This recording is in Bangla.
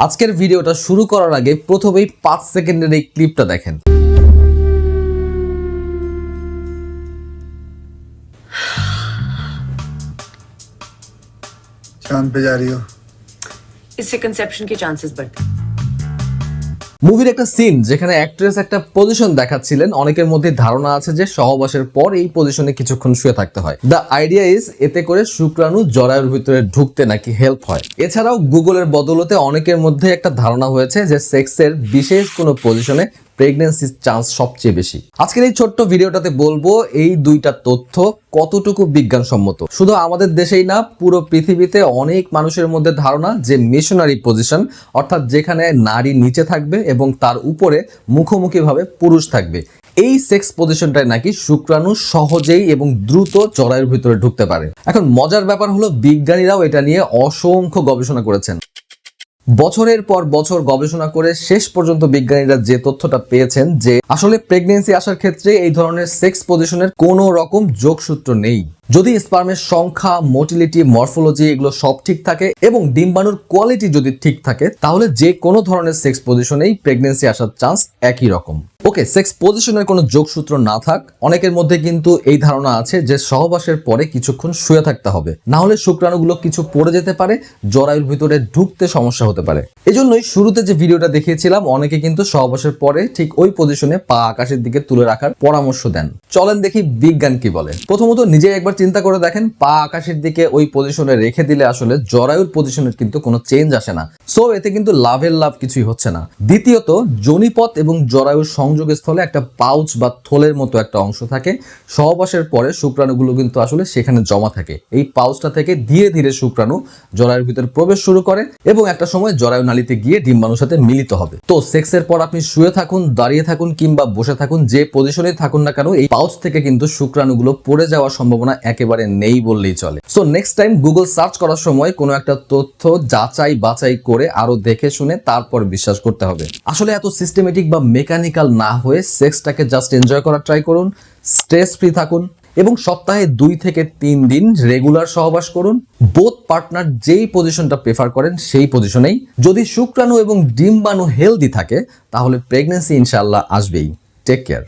আজকের ভিডিওটা শুরু করার আগে প্রথমেই পাঁচ সেকেন্ডের এই ক্লিপটা দেখেন चांद पे जा रही हो इससे कंसेप्शन के चांसेस बढ़ते हैं মুভির একটা সিন যেখানে অ্যাক্ট্রেস একটা পজিশন দেখাচ্ছিলেন, অনেকের মধ্যে ধারণা আছে যে সহবাসের পর এই পজিশনে কিছুক্ষণ শুয়ে থাকতে হয়। দ্য আইডিয়া ইজ এতে করে শুক্রাণু জরায়ুর ভিতরে ঢুকতে নাকি হেল্প হয়। এছাড়াও গুগলের বদলতে অনেকের মধ্যে একটা ধারণা হয়েছে যে সেক্সের বিশেষ কোনো পজিশনে প্রেগনেন্সির চান্স সবচেয়ে বেশি। আজকের এই ছোট্ট ভিডিওটাতে বলব এই দুইটা তথ্য কতটুকু বিজ্ঞানসম্মত। শুধু আমাদের দেশেই না, পুরো পৃথিবীতে অনেক মানুষের মধ্যে ধারণা যে মিশনারি পজিশন অর্থাৎ যেখানে নারী নিচে থাকবে এবং তার উপরে মুখোমুখিভাবে পুরুষ থাকবে। এই সেক্স পজিশনটায় নাকি শুক্রাণু সহজেই এবং দ্রুত চড়াইয়ের ভিতরে ঢুকতে পারে। এখন মজার ব্যাপার হলো বিজ্ঞানীরাও এটা নিয়ে অসংখ্য গবেষণা করেছেন। বছরের পর বছর গবেষণা করে শেষ পর্যন্ত বিজ্ঞানীরা যে তথ্যটা পেয়েছেন যে আসলে প্রেগনেন্সি আসার ক্ষেত্রে এই ধরনের সেক্স পজিশনের কোনো রকম যোগসূত্র নেই। যদি স্পার্মের সংখ্যা মোটিলিটি মরফোলজি এগুলো সব ঠিক থাকে এবং ডিম্বাণুর কোয়ালিটি যদি ঠিক থাকে, তাহলে যে কোনো ধরনের সেক্স পজিশনেই প্রেগনেন্সি আসার চান্স একই রকম। ওকে সেক্স পজিশনের কোনো যোগসূত্র না থাক, অনেকের মধ্যে কিন্তু এই ধারণা আছে যে সহবাসের পরে কিছুক্ষণ শুয়ে থাকতে হবে। না হলে শুক্রাণুগুলো কিছু পড়ে যেতে পারে, জরায়ুর ভিতরে ঢুকতে সমস্যা হতে পারে। এজন্যই শুরুতে যে ভিডিওটা দেখিয়েছিলাম, অনেকে কিন্তু সহবাসের পরে ঠিক ওই পজিশনে পা আকাশের দিকে তুলে রাখার পরামর্শ দেন। চলেন দেখি বিজ্ঞান কি বলে। প্রথমত নিজে একবার চিন্তা করে দেখেন, পা আকাশের দিকে ওই পজিশনে রেখে দিলে আসলে জরায়ুর পজিশনের কিন্তু কোনো চেঞ্জ আসে না। সো এতে কিন্তু লাভের লাভ কিছুই হচ্ছে না। দ্বিতীয়ত, জনিপথ এবং জরায়ুর সংযোগ স্থলে একটা পাউচ বা থলের মতো একটা অংশ থাকে। সহবাসের পরে শুক্রাণুগুলো কিন্তু আসলে সেখানে জমা থাকে। এই পাউচটা থেকে ধীরে ধীরে শুক্রাণু জরায়ুর ভিতরে প্রবেশ শুরু করে এবং একটা সময় জরায়ু নালীতে গিয়ে ডিম্বাণুর সাথে মিলিত হবে। তো সেক্সের পর আপনি শুয়ে থাকুন, দাঁড়িয়ে থাকুন কিংবা বসে থাকুন, যে পজিশনে থাকুন না কেন, এই পাউচ থেকে কিন্তু শুক্রাণুগুলো পড়ে যাওয়ার সম্ভাবনা একেবারে নেই বললেই চলে। So next time Google search করার সময় কোনো একটা তথ্য যাচাই বাছাই করে আরও দেখে শুনে তারপর বিশ্বাস করতে হবে। আসলে এত সিস্টেমেটিক বা মেকানিক্যাল না হয়ে সেক্সটাকে জাস্ট এনজয় করার ট্রাই করুন স্ট্রেস ফ্রি থাকুন এবং সপ্তাহে দুই থেকে তিন দিন রেগুলার সহবাস করুন। বোথ পার্টনার যেই পজিশনটা প্রেফার করেন সেই পজিশনেই যদি শুক্রাণু এবং ডিম্বাণু হেলদি থাকে, তাহলে প্রেগনেন্সি ইনশাল্লাহ আসবেই। Take care